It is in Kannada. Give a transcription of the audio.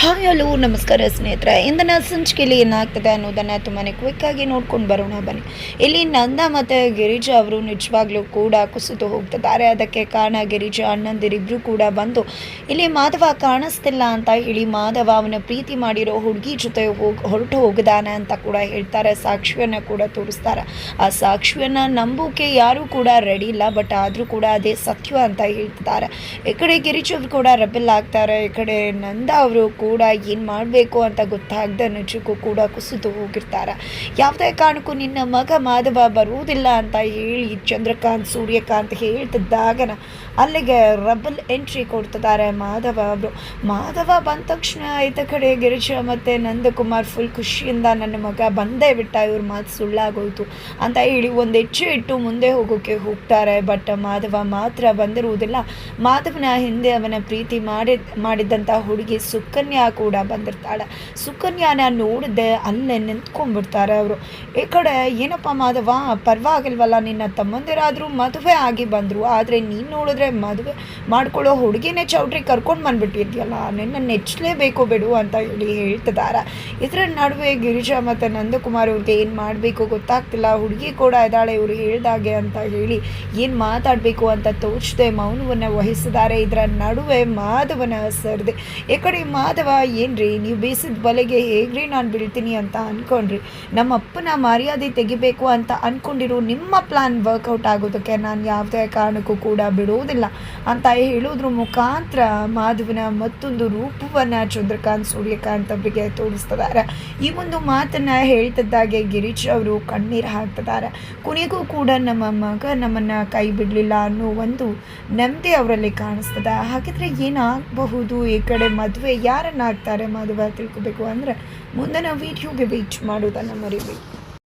ಹಾಯ್ ಹಲೋ, ನಮಸ್ಕಾರ ಸ್ನೇಹಿತರೆ. ಇಂದಿನ ಸಂಚಿಕೆಯಲ್ಲಿ ಏನಾಗ್ತದೆ ಅನ್ನೋದನ್ನು ತುಂಬಾ ಕ್ವಿಕ್ಕಾಗಿ ನೋಡ್ಕೊಂಡು ಬರೋಣ, ಬನ್ನಿ. ಇಲ್ಲಿ ನಂದ ಮತ್ತು ಗಿರಿಜಾ ಅವರು ನಿಜವಾಗ್ಲೂ ಕೂಡ ಕುಸಿತು ಹೋಗ್ತಿದ್ದಾರೆ. ಅದಕ್ಕೆ ಕಾರಣ ಗಿರಿಜಾ ಅಣ್ಣಂದಿರಿಬ್ಬರು ಕೂಡ ಬಂದು, ಇಲ್ಲಿ ಮಾಧವ ಕಾಣಿಸ್ತಿಲ್ಲ ಅಂತ ಹೇಳಿ ಮಾಧವ ಅವನ ಪ್ರೀತಿ ಮಾಡಿರೋ ಹುಡುಗಿ ಜೊತೆ ಹೋಗಿ, ಹೊರಟು ಹೋಗಿದಾನೆ ಅಂತ ಕೂಡ ಹೇಳ್ತಾರೆ. ಸಾಕ್ಷಿಯನ್ನು ಕೂಡ ತೋರಿಸ್ತಾರೆ. ಆ ಸಾಕ್ಷಿಯನ್ನು ನಂಬೋಕೆ ಯಾರೂ ಕೂಡ ರೆಡಿ ಇಲ್ಲ ಬಟ್ ಆದರೂ ಕೂಡ ಅದೇ ಸತ್ಯ ಅಂತ ಹೇಳ್ತಿದ್ದಾರೆ. ಈ ಕಡೆ ಗಿರಿಜ್ ಕೂಡ ರೆಬೆಲ್ ಆಗ್ತಾರೆ. ಈ ಕಡೆ ನಂದ ಅವರು ಏನು ಮಾಡಬೇಕು ಅಂತ ಗೊತ್ತಾಗದ ನಿಜಕ್ಕೂ ಕೂಡ ಕುಸಿದು ಹೋಗಿರ್ತಾರೆ. ಯಾವುದೇ ಕಾರಣಕ್ಕೂ ನಿನ್ನ ಮಗ ಮಾಧವ ಬರುವುದಿಲ್ಲ ಅಂತ ಹೇಳಿ ಚಂದ್ರಕಾಂತ್, ಸೂರ್ಯಕಾಂತ್ ಹೇಳ್ತಿದ್ದಾಗನ ಅಲ್ಲಿಗೆ ರಬಲ್ ಎಂಟ್ರಿ ಕೊಡ್ತಿದ್ದಾರೆ ಮಾಧವ ಅವರು ಮಾಧವ ಬಂದ ತಕ್ಷಣ ಆಯ್ತ ಕಡೆ ಗಿರಿಜಾ ಮತ್ತು ನಂದಕುಮಾರ್ ಫುಲ್ ಖುಷಿಯಿಂದ ನನ್ನ ಮಗ ಬಂದೇ ಬಿಟ್ಟ, ಇವ್ರ ಮಾತು ಸುಳ್ಳಾಗೋಯ್ತು ಅಂತ ಹೇಳಿ ಒಂದು ಹೆಜ್ಜೆ ಇಟ್ಟು ಮುಂದೆ ಹೋಗೋಕ್ಕೆ ಹೋಗ್ತಾರೆ. ಬಟ್ ಮಾಧವ ಮಾತ್ರ ಬಂದಿರುವುದಿಲ್ಲ. ಮಾಧವನ ಹಿಂದೆ ಅವನ ಪ್ರೀತಿ ಮಾಡಿ ಮಾಡಿದ್ದಂಥ ಹುಡುಗಿ ಸುಕನ್ಯಾ ಕೂಡ ಬಂದಿರ್ತಾಳೆ. ಸುಕನ್ಯಾನ ನೋಡಿದೆ ಅಲ್ಲೇ ನಿಂತ್ಕೊಂಡ್ಬಿಡ್ತಾರೆ ಅವರು. ಈ ಕಡೆ, ಏನಪ್ಪ ಮಾಧವ? ಪರವಾಗಿಲ್ವಲ್ಲ, ನಿನ್ನ ತಮ್ಮಂದಿರಾದರೂ ಮದುವೆ ಆಗಿ ಬಂದರು. ಆದರೆ ನೀನು ನೋಡಿದ್ರೆ ಮದುವೆ ಮಾಡ್ಕೊಳ್ಳೋ ಹುಡುಗಿನೇ ಚೌಟ್ರಿ ಕರ್ಕೊಂಡು ಬಂದ್ಬಿಟ್ಟಿದ್ಯಲ್ಲ, ನಿನ್ನ ನೆಚ್ಚಲೇಬೇಕು ಬಿಡು ಅಂತ ಹೇಳಿ ಹೇಳ್ತಿದ್ದಾರೆ. ಇದರ ನಡುವೆ ಗಿರಿಜಾ ಮತ್ತು ನಂದಕುಮಾರ್ ಅವ್ರಿಗೆ ಏನು ಮಾಡಬೇಕು ಗೊತ್ತಾಗ್ತಿಲ್ಲ. ಹುಡುಗಿ ಕೂಡ ಇದ್ದಾಳೆ, ಇವರು ಹೇಳ್ದಾಗೆ ಅಂತ ಹೇಳಿ ಏನು ಮಾತಾಡಬೇಕು ಅಂತ ತೋಚದೆ ಮೌನವನ್ನು ವಹಿಸಿದ್ದಾರೆ. ಇದರ ನಡುವೆ ಮಾಧವನ ಸರ್ದೆ. ಈ ಕಡೆ, ಮಾಧವ ಏನ್ರಿ? ನೀವು ಬೇಯಿಸಿದ ಬಲೆಗೆ ಹೇಗ್ರಿ? ನಾನು ಬೀಳ್ತೀನಿ ಅಂತ ಅನ್ಕೊಂಡ್ರಿ. ನಮ್ಮ ಅಪ್ಪನ ಮರ್ಯಾದೆ ತೆಗಿಬೇಕು ಅಂತ ಅನ್ಕೊಂಡಿರೋ ನಿಮ್ಮ ಪ್ಲಾನ್ ವರ್ಕೌಟ್ ಆಗೋದಕ್ಕೆ ನಾನು ಯಾವುದೇ ಕಾರಣಕ್ಕೂ ಕೂಡ ಬಿಡುವುದಿಲ್ಲ ಅಂತ ಹೇಳೋದ್ರ ಮುಖಾಂತರ ಮಾಧವನ ಮತ್ತೊಂದು ರೂಪವನ್ನು ಚಂದ್ರಕಾಂತ್ ಸೂರ್ಯಕಾಂತ್ ಅವರಿಗೆ ತೋರಿಸ್ತಿದ್ದಾರೆ. ಈ ಒಂದು ಮಾತನ್ನು ಹೇಳ್ತಿದ್ದಾಗೆ ಗಿರೀಶ್ ಅವರು ಕಣ್ಣೀರು ಹಾಕ್ತಿದ್ದಾರೆ. ಕೊನೆಗೂ ಕೂಡ ನಮ್ಮ ಮಗ ನಮ್ಮನ್ನು ಕೈ ಬಿಡಲಿಲ್ಲ ಅನ್ನೋ ಒಂದು ನೆಮ್ಮದಿ ಅವರಲ್ಲಿ ಕಾಣಿಸ್ತದೆ. ಹಾಗಿದ್ರೆ ಏನಾಗಬಹುದು? ಈ ಕಡೆ ಮದುವೆ ಯಾರನ್ನ ಆಗ್ತಾರೆ ಮದುವೆ ತಿಳ್ಕೊಬೇಕು ಅಂದರೆ ಮುಂದೆ ನಾವು ವೀಡಿಯೋಗೆ ವೆಯ್ಟ್ ಮಾಡೋದನ್ನು ಮರಿಬೇಕು.